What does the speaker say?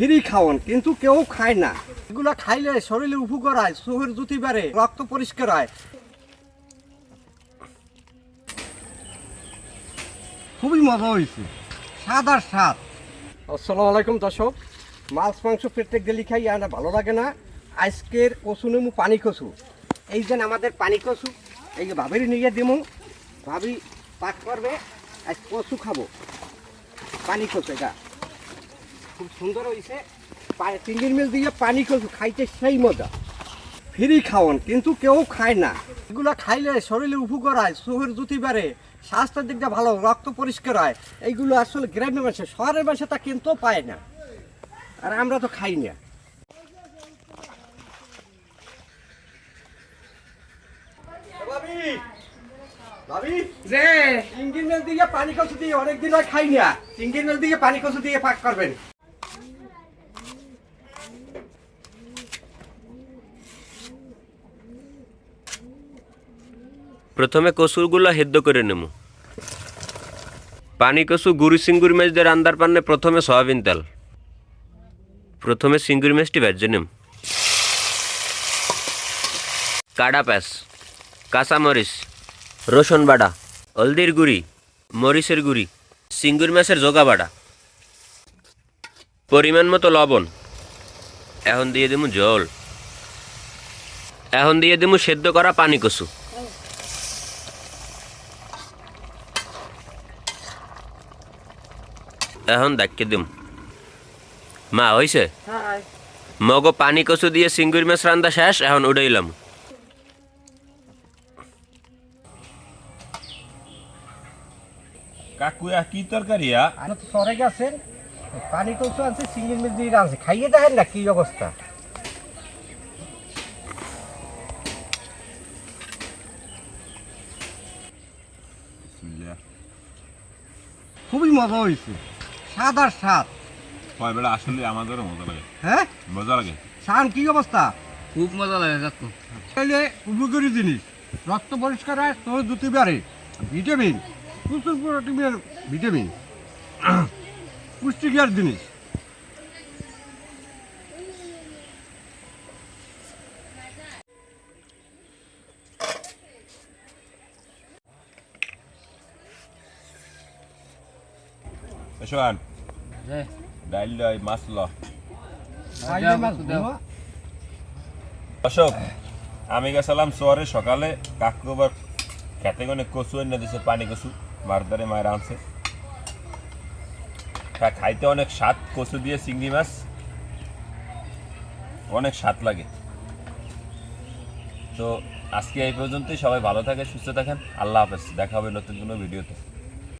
Free খাওয়ান, কিন্তু কেউ খায় না। এগুলা খাইলে শরীরে উপকার হয়, চোখের জুতি বাড়ে, রক্ত পরিষ্কার হয়। খুবই মজা হয়েছে। স্বাদ আর স্বাদ। আসসালামু আলাইকুম দর্শক। মাছ, মাংস প্রত্যেক গেলি খাই, আর ভালো লাগে না। আজকের কচু নেমু পানি কচু। এই যে আমাদের পানি কচু, এই যে ভাবির নিয়ে দিমু। ভাবি পাক করবে, আজ কচু খাব। পানি কচু এটা। খুব সুন্দর হয়েছে চিংড়ির মিল দিয়ে পানি খাইতে সেই মজা। ফ্রি খাওয়ান কিন্তু কেউ খায় না। এগুলা খাইলে শরীরে উপকার হয় চোখের জুতি বাড়ে স্বাস্থ্যের দিকটা ভালো রক্ত পরিষ্কার হয়। এইগুলো আসলে গ্রামের মানুষের শহরের মানুষে তা কিন্তু পায় না। আর আমরা তো খাই না। চিংড়ির মিল দিয়ে পানি কচু দিয়ে অনেকদিন আর খাই না। চিংড়ির মিল দিয়ে পানি কচু দিয়ে পাক করবেন। প্রথমে কচুরগুলো হেদ্দ করে নেব পানি কচু গুড়ি সিঙ্গুর মাছ দিয়ে রান্দার পান্নে প্রথমে সয়াবিন তেল। প্রথমে সিঙ্গুর মাছটি ভেজে নেব কাডা প্যাঁচ কাঁচামরিচ, রসুন বাটা, হলদির গুঁড়ি, মরিচের গুঁড়ি, সিঙ্গুর মাছের জোগা বাটা। পরিমাণ মতো লবণ। এখন দিয়ে দেবো জল। এখন দিয়ে দেবো সেদ্ধ করা পানি কচু। এখন ডাক্কে দিম। মা হইছে? মগ পানি কচু দিয়ে সিঙ্গুর মাছ রান্দা শেষ এখন উড়াইলাম কাকুয়া কি তরকারিয়া আপনি তো সরে গেছেন পানি কচু চিংড়ির মিল দিয়ে খাইয়ে দেখেন না কি অবস্থা খুবই মজা হয়েছে স্বাদ আর সাত। কয় বেলা আসলে আমাদেরও মজা লাগে। হ্যাঁ? মজা লাগে? শান কি অবস্থা? খুব মজা লাগে কাকু তাহলে উপকারী জিনিস রক্ত পরিষ্কার হয় তোর দুটি বাড়ে ভিটামিন প্রচুর প্রোটিনের ভিটামিন। পুষ্টিকর জিনিস। শোয়ান যে ডাইল লয় মাছ ল। অশোক আমি গেছিলাম শহরে সকালে কাকু আবার খেতে গনে কচু এনে দিছে পানি কচু মারদারে মায়ের আনছে। খাইতে অনেক স্বাদ কচু দিয়ে চিংড়ি মাছ। অনেক স্বাদ লাগে। তো আজকে এই পর্যন্তই সবাই ভালো থাকে সুস্থ থাকেন। আল্লাহ হাফেজ দেখা হবে নতুন কোনো ভিডিওতে।